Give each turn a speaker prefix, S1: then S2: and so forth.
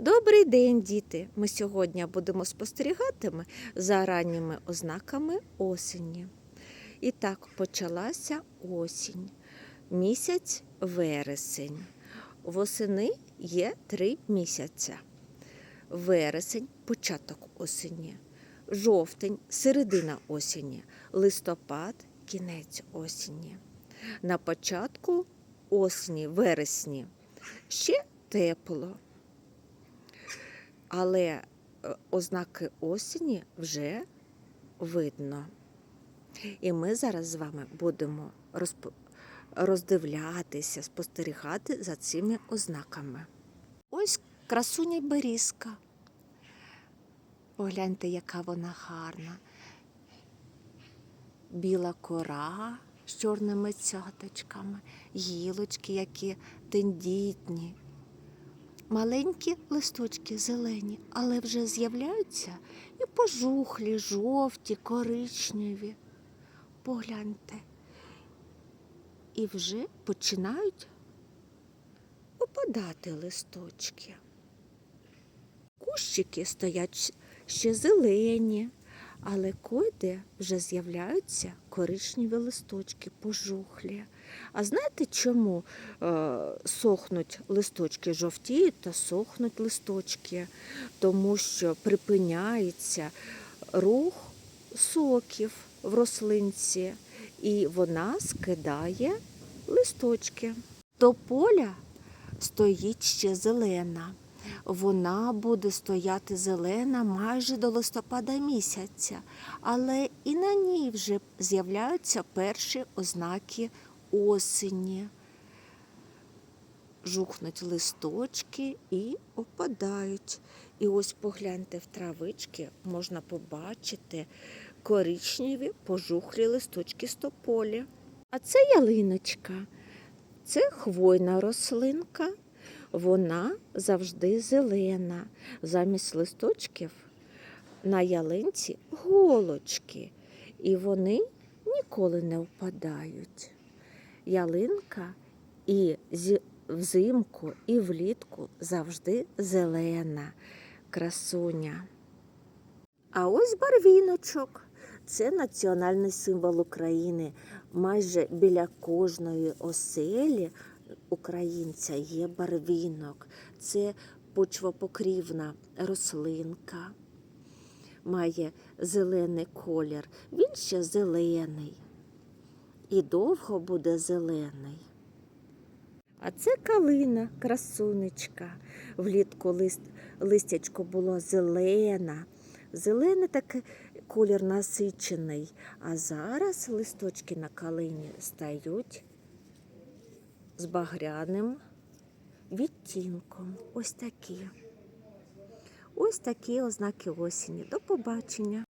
S1: Добрий день, діти! Ми сьогодні будемо спостерігати за ранніми ознаками осені. І так почалася осінь, місяць вересень. Восени є три місяця. Вересень початок осені, жовтень середина осені, листопад кінець осені. На початку осені, вересні ще тепло. Але е, ознаки осені вже видно. І ми зараз з вами будемо розп- роздивлятися, спостерігати за цими ознаками. Ось красуня берізка. Погляньте, яка вона гарна. Біла кора з чорними цяточками, гілочки, які тендітні, Маленькі листочки зелені, але вже з'являються і пожухлі, жовті, коричневі. Погляньте. І вже починають опадати листочки. Кущики стоять ще зелені, але койде вже з'являються коричневі листочки, пожухлі. А знаєте, чому е, сохнуть листочки, жовтіють та сохнуть листочки? Тому що припиняється рух соків в рослинці, і вона скидає листочки. До поля стоїть ще зелена. Вона буде стояти зелена майже до листопада місяця, але і на ній вже з'являються перші ознаки осені. Жухнуть листочки і опадають. І ось погляньте в травички, можна побачити коричневі пожухлі листочки стополі. А це ялиночка, це хвойна рослинка. Вона завжди зелена. Замість листочків на ялинці голочки, і вони ніколи не впадають. Ялинка і взимку, і влітку завжди зелена красуня. А ось барвіночок. Це національний символ України. Майже біля кожної оселі українця є барвінок. Це почвопокрівна рослинка. Має зелений колір. Він ще зелений. І довго буде зелений. А це калина, красунечка. Влітку лист, листячко було зелене. Зелений такий колір насичений. А зараз листочки на калині стають з багряним відтінком. Ось такі. Ось такі ознаки осені. До побачення.